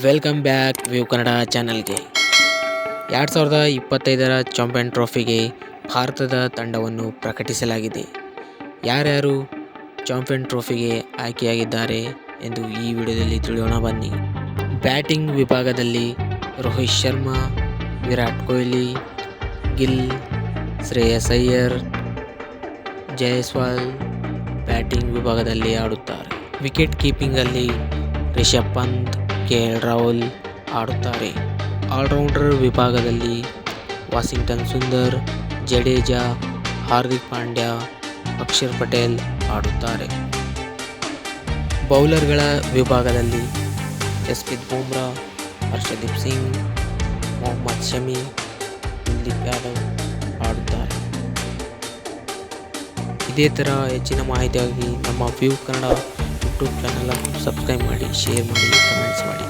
Welcome back view Kannada ಚಾನಲ್ಗೆ ಎರಡು ಸಾವಿರದ ಇಪ್ಪತ್ತೈದರ ಚಾಂಪಿಯನ್ ಟ್ರೋಫಿಗೆ ಭಾರತದ ತಂಡವನ್ನು ಪ್ರಕಟಿಸಲಾಗಿದೆ. ಯಾರ್ಯಾರು ಚಾಂಪಿಯನ್ ಟ್ರೋಫಿಗೆ ಆಯ್ಕೆಯಾಗಿದ್ದಾರೆ ಎಂದು ಈ ವಿಡಿಯೋದಲ್ಲಿ ತಿಳಿಯೋಣ ಬನ್ನಿ. ಬ್ಯಾಟಿಂಗ್ ವಿಭಾಗದಲ್ಲಿ ರೋಹಿತ್ ಶರ್ಮಾ, ವಿರಾಟ್ ಕೊಹ್ಲಿ, ಗಿಲ್, ಶ್ರೇಯಸ್ ಅಯ್ಯರ್ ಜಯಸ್ವಾಲ್ ಬ್ಯಾಟಿಂಗ್ ವಿಭಾಗದಲ್ಲಿ ಆಡುತ್ತಾರೆ. ವಿಕೆಟ್ ಕೀಪಿಂಗಲ್ಲಿ ರಿಷಬ್ ಪಂತ್ ಕೆ ಎಲ್ ರಾಹುಲ್ ಆಡುತ್ತಾರೆ. ಆಲ್ರೌಂಡರ್ ವಿಭಾಗದಲ್ಲಿ ವಾಷಿಂಗ್ಟನ್ ಸುಂದರ್, ಜಡೇಜಾ, ಹಾರ್ದಿಕ್ ಪಾಂಡ್ಯ, ಅಕ್ಷರ್ ಪಟೇಲ್ ಆಡುತ್ತಾರೆ. ಬೌಲರ್ಗಳ ವಿಭಾಗದಲ್ಲಿ ಜಸ್ಪ್ರೀತ್ ಬೂಮ್ರಾ, ಹರ್ಷದೀಪ್ ಸಿಂಗ್, ಮೊಹಮ್ಮದ್ ಶಮಿ ಕುಲ್ದೀಪ್ ಯಾದವ್ ಆಡುತ್ತಾರೆ. ಇದೇ ಥರ ಹೆಚ್ಚಿನ ಮಾಹಿತಿಯಾಗಿ ನಮ್ಮ view Kannada YouTube channel subscribe ಮಾಡಿ ಶೇರ್ ಮಾಡಿ ಕಮೆಂಟ್ಸ್ ಮಾಡಿ.